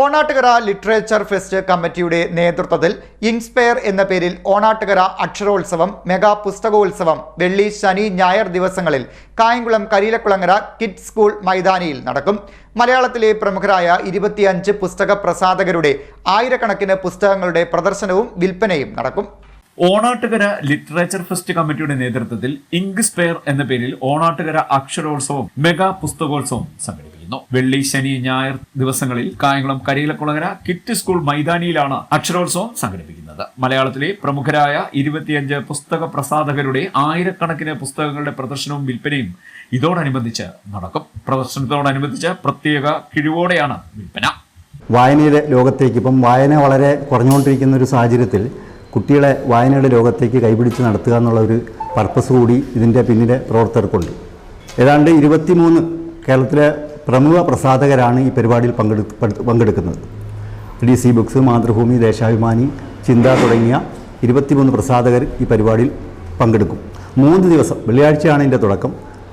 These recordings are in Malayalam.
ഓണാട്ടുകര ലിറ്ററേച്ചർ ഫെസ്റ്റ് കമ്മിറ്റിയുടെ നേതൃത്വത്തിൽ ഇൻസ്പയർ എന്ന പേരിൽ ഓണാട്ടുകര അക്ഷരോത്സവം മെഗാ പുസ്തകോത്സവം വെള്ളി ശനി ഞായർ ദിവസങ്ങളിൽ കായംകുളം കരിയിലക്കുളങ്ങര കിഡ് സ്കൂൾ മൈതാനിയിൽ നടക്കും. മലയാളത്തിലെ പ്രമുഖരായ ഇരുപത്തിയഞ്ച് പുസ്തക പ്രസാധകരുടെ ആയിരക്കണക്കിന് പുസ്തകങ്ങളുടെ പ്രദർശനവും വിൽപ്പനയും നടക്കും. ഓണാട്ടുകര ലിറ്ററേച്ചർ ഫെസ്റ്റ് കമ്മിറ്റിയുടെ നേതൃത്വത്തിൽ ഇങ്ക് സ്പെയർ എന്ന പേരിൽ ഓണാട്ടുകര അക്ഷരോത്സവം മെഗാ പുസ്തകോത്സവം സംഘടിപ്പിക്കുന്നു വെള്ളി ശനി ഞായർ ദിവസങ്ങളിൽ കായംകുളം കരിയിലക്കുളങ്ങര കിറ്റ് സ്കൂൾ മൈതാനിയിലാണ് അക്ഷരോത്സവം സംഘടിപ്പിക്കുന്നത്. മലയാളത്തിലെ പ്രമുഖരായ ഇരുപത്തിയഞ്ച് പുസ്തക പ്രസാധകരുടെ ആയിരക്കണക്കിന് പുസ്തകങ്ങളുടെ പ്രദർശനവും വിൽപ്പനയും ഇതോടനുബന്ധിച്ച് നടക്കും. പ്രദർശനത്തോടനുബന്ധിച്ച് പ്രത്യേക കിഴിവോടെയാണ് വിൽപ്പന. വായനയുടെ ലോകത്തേക്ക് ഇപ്പം വായന വളരെ കുറഞ്ഞുകൊണ്ടിരിക്കുന്ന ഒരു സാഹചര്യത്തിൽ കുട്ടികളെ വായനയുടെ ലോകത്തേക്ക് കൈപിടിച്ച് നടത്തുക എന്നുള്ള ഒരു പർപ്പസ് കൂടി ഇതിന്റെ പിന്നിലെ പ്രവർത്തകർക്കുണ്ട്. ഏതാണ്ട് ഇരുപത്തിമൂന്ന് കേരളത്തിലെ പ്രമുഖ പ്രസാധകരാണ് ഈ പരിപാടിയിൽ പങ്കെടുക്ക പങ്കെടുക്കുന്നത്. D C books Mathrubhumi Deshabhimani Chintha തുടങ്ങിയ ഇരുപത്തിമൂന്ന് പ്രസാധകർ ഈ പരിപാടിയിൽ പങ്കെടുക്കും. മൂന്ന് ദിവസം വെള്ളിയാഴ്ചയാണ് ഇതിന്റെ തുടക്കം.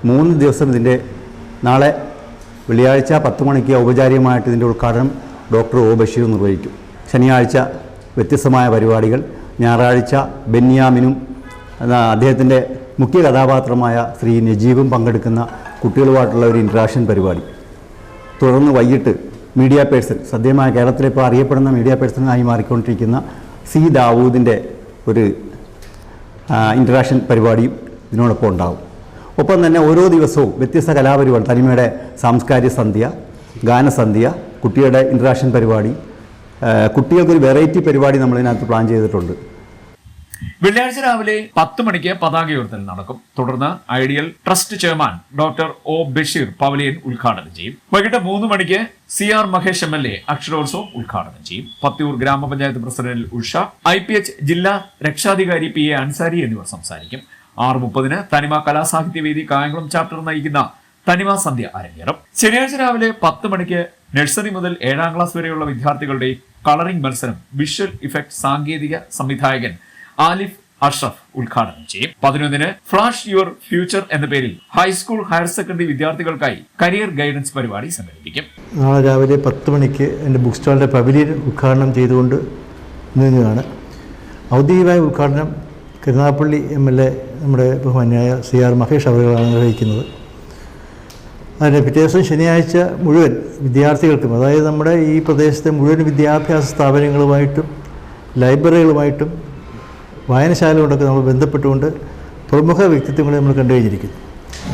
മൂന്ന് ദിവസം ഇതിന്റെ നാളെ വെള്ളിയാഴ്ച പത്ത് മണിക്ക് ഔപചാരികമായിട്ട് ഇതിന്റെ ഉദ്ഘാടനം ഡോക്ടർ ഒ ബഷീർ നിർവഹിക്കും. ശനിയാഴ്ച വ്യത്യസ്തമായ പരിപാടികൾ. ഞായറാഴ്ച ബെന്യാമിനും അദ്ദേഹത്തിന്റെ മുഖ്യ കഥാപാത്രമായ ശ്രീ നജീബും പങ്കെടുക്കുന്ന കുട്ടികളുമായിട്ടുള്ള ഒരു ഇൻട്രാക്ഷൻ പരിപാടി. തുടർന്ന് വൈകിട്ട് മീഡിയ പേഴ്സൺ സദ്യമായ കേരളത്തിലെ ഇപ്പോൾ അറിയപ്പെടുന്ന മീഡിയ പേഴ്സണായി മാറിക്കൊണ്ടിരിക്കുന്ന സി ദാവൂദിന്റെ ഒരു ഇന്ററാക്ഷൻ പരിപാടിയും ഇതിനോടൊപ്പം ഉണ്ടാകും ഒപ്പം തന്നെ ഓരോ ദിവസവും വ്യത്യസ്ത കലാപരിപാടി തനിമയുടെ സാംസ്കാരിക സന്ധ്യ ഗാനസന്ധ്യ കുട്ടിയുടെ ഇൻട്രാക്ഷൻ പരിപാടി കുട്ടികൾക്കൊരു വെറൈറ്റി പരിപാടി നമ്മളിതിനകത്ത് പ്ലാൻ ചെയ്തിട്ടുണ്ട്. വെള്ളിയാഴ്ച രാവിലെ പത്ത് മണിക്ക് പതാക ഉയർത്തൽ നടക്കും. തുടർന്ന് ideal trust chairman doctor O Basheer pavilion ഉദ്ഘാടനം ചെയ്യും. വൈകിട്ട് മൂന്ന് മണിക്ക് C R Mahesh M L A അക്ഷരോത്സവം ഉദ്ഘാടനം ചെയ്യും. Pathiyoor grama panchayat president Usha I P H ജില്ലാ രക്ഷാധികാരി പി എ അൻസാരി എന്നിവർ സംസാരിക്കും. ആറ് മുപ്പതിന് തനിമ കലാസാഹിത്യവേദി കായംകുളം ചാപ്റ്റർ നയിക്കുന്ന തനിമ സന്ധ്യ അരങ്ങേറും. ശനിയാഴ്ച രാവിലെ പത്ത് മണിക്ക് നഴ്സറി മുതൽ ഏഴാം ക്ലാസ് വരെയുള്ള വിദ്യാർത്ഥികളുടെ കളറിംഗ് മത്സരം വിഷ്വൽ ഇഫക്ട് സാങ്കേതിക സംവിധായകൻ ആലിഫ് അഷ്റഫ് ഉദ്ഘാടനം ചെയ്യും. പതിനൊന്നിന് ഫ്ലാഷ് യുവർ ഫ്യൂച്ചർ എന്ന പേരിൽ ഹൈസ്കൂൾ ഹയർ സെക്കൻഡറി വിദ്യാർത്ഥികൾക്കായി കരിയർ ഗൈഡൻസ് പരിപാടി സംഘടിപ്പിക്കും. നാളെ രാവിലെ പത്ത് മണിക്ക് എന്റെ ബുക്ക് സ്റ്റാളിന്റെ പവലിയൻ ഉദ്ഘാടനം ചെയ്തുകൊണ്ട് നീങ്ങുകയാണ് ഔദ്യോഗികമായ ഉദ്ഘാടനം കരുനാഗപ്പള്ളി എം എൽ എ നമ്മുടെ ബഹുമാന്യായ സി ആർ മഹേഷ് അവരുകളാണ് നിർവഹിക്കുന്നത്. അതിന്റെ പിറ്റേ ദിവസം ശനിയാഴ്ച മുഴുവൻ വിദ്യാർത്ഥികൾക്കും അതായത് നമ്മുടെ ഈ പ്രദേശത്തെ മുഴുവൻ വിദ്യാഭ്യാസ സ്ഥാപനങ്ങളുമായിട്ടും ലൈബ്രറികളുമായിട്ടും വായനശാലകളോടൊക്കെ നമ്മൾ ബന്ധപ്പെട്ടുകൊണ്ട് പ്രമുഖ വ്യക്തിത്വങ്ങളെ നമ്മൾ കണ്ടു കഴിഞ്ഞിരിക്കുന്നു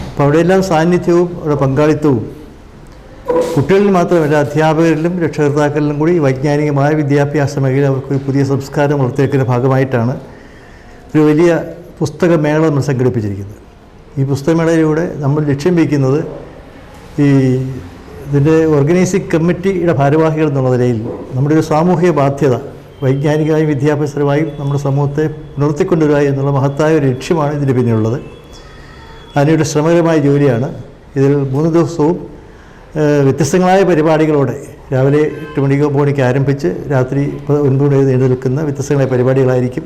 അപ്പോൾ അവിടെയെല്ലാം സാന്നിധ്യവും അവിടെ പങ്കാളിത്തവും. കുട്ടികളിൽ മാത്രമല്ല അധ്യാപകരിലും രക്ഷകർത്താക്കളിലും കൂടി വൈജ്ഞാനികമായ വിദ്യാഭ്യാസ മേഖല അവർക്ക് ഒരു പുതിയ സംസ്കാരം വളർത്തിയെടുക്കുന്ന ഭാഗമായിട്ടാണ് ഒരു വലിയ പുസ്തകമേള നമ്മൾ സംഘടിപ്പിച്ചിരിക്കുന്നത്. ഈ പുസ്തകമേളയിലൂടെ നമ്മൾ ലക്ഷ്യം വയ്ക്കുന്നത് ഈ ഇതിന്റെ ഓർഗനൈസിംഗ് കമ്മിറ്റിയുടെ ഭാരവാഹികൾ എന്നുള്ള നിലയിൽ നമ്മുടെ ഒരു സാമൂഹിക ബാധ്യത വൈജ്ഞാനികമായും വിദ്യാഭ്യാസപരമായും നമ്മുടെ സമൂഹത്തെ പുലർത്തിക്കൊണ്ടുവരിക എന്നുള്ള മഹത്തായ ഒരു ലക്ഷ്യമാണ് ഇതിന് പിന്നിലുള്ളത്. അതിനൊരു ശ്രമകരമായ ജോലിയാണ് ഇതിൽ മൂന്ന് ദിവസവും വ്യത്യസ്തങ്ങളായ പരിപാടികളോടെ രാവിലെ എട്ട് മണിക്ക് ഒമ്പത് മണിക്ക് ആരംഭിച്ച് രാത്രി ഒൻപത് മണി നീണ്ടു നിൽക്കുന്ന വ്യത്യസ്തങ്ങളായ പരിപാടികളായിരിക്കും.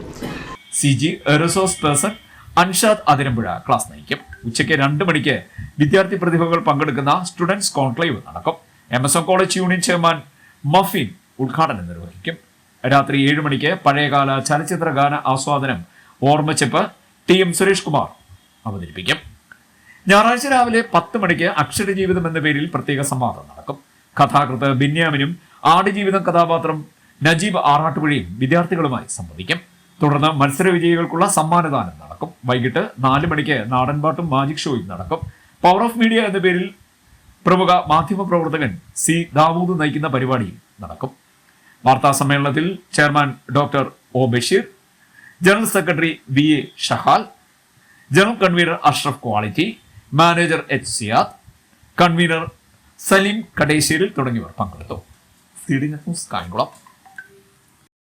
C G resource person Anshad Athirampuzha class നയിക്കും. ഉച്ചയ്ക്ക് രണ്ട് മണിക്ക് വിദ്യാർത്ഥി പ്രതിഭകൾ പങ്കെടുക്കുന്ന സ്റ്റുഡൻസ് കോൺക്ലേവ് നടക്കും. M S M college union chairman Mafeen ഉദ്ഘാടനം നിർവഹിക്കും. രാത്രി ഏഴ് മണിക്ക് പഴയകാല ചലച്ചിത്ര ഗാന ആസ്വാദനം ഓർമ്മച്ചെപ്പ് ടി എം സുരേഷ് കുമാർ അവതരിപ്പിക്കും. ഞായറാഴ്ച രാവിലെ പത്ത് മണിക്ക് അക്ഷരജീവിതം എന്ന പേരിൽ പ്രത്യേക സംവാദം നടക്കും. കഥാകൃത്ത് ബിന്യാമിനും ആടുജീവിതം കഥാപാത്രം നജീബ് ആറാട്ടുപുഴയും വിദ്യാർത്ഥികളുമായി സംവദിക്കും. തുടർന്ന് മത്സര വിജയികൾക്കുള്ള സമ്മാനദാനം നടക്കും. വൈകിട്ട് നാല് മണിക്ക് നാടൻപാട്ടും മാജിക് ഷോയും നടക്കും. പവർ ഓഫ് മീഡിയ എന്ന പേരിൽ പ്രമുഖ മാധ്യമ പ്രവർത്തകൻ സി ദാവൂദ് നയിക്കുന്ന പരിപാടിയും നടക്കും. വാർത്താ സമ്മേളനത്തിൽ chairman doctor O Basheer general secretary V A Shahal general convener Ashraf quality manager H Siyad convener Saleem Kadesseril തുടങ്ങിയവർ പങ്കെടുത്തു. D news Kayamkulam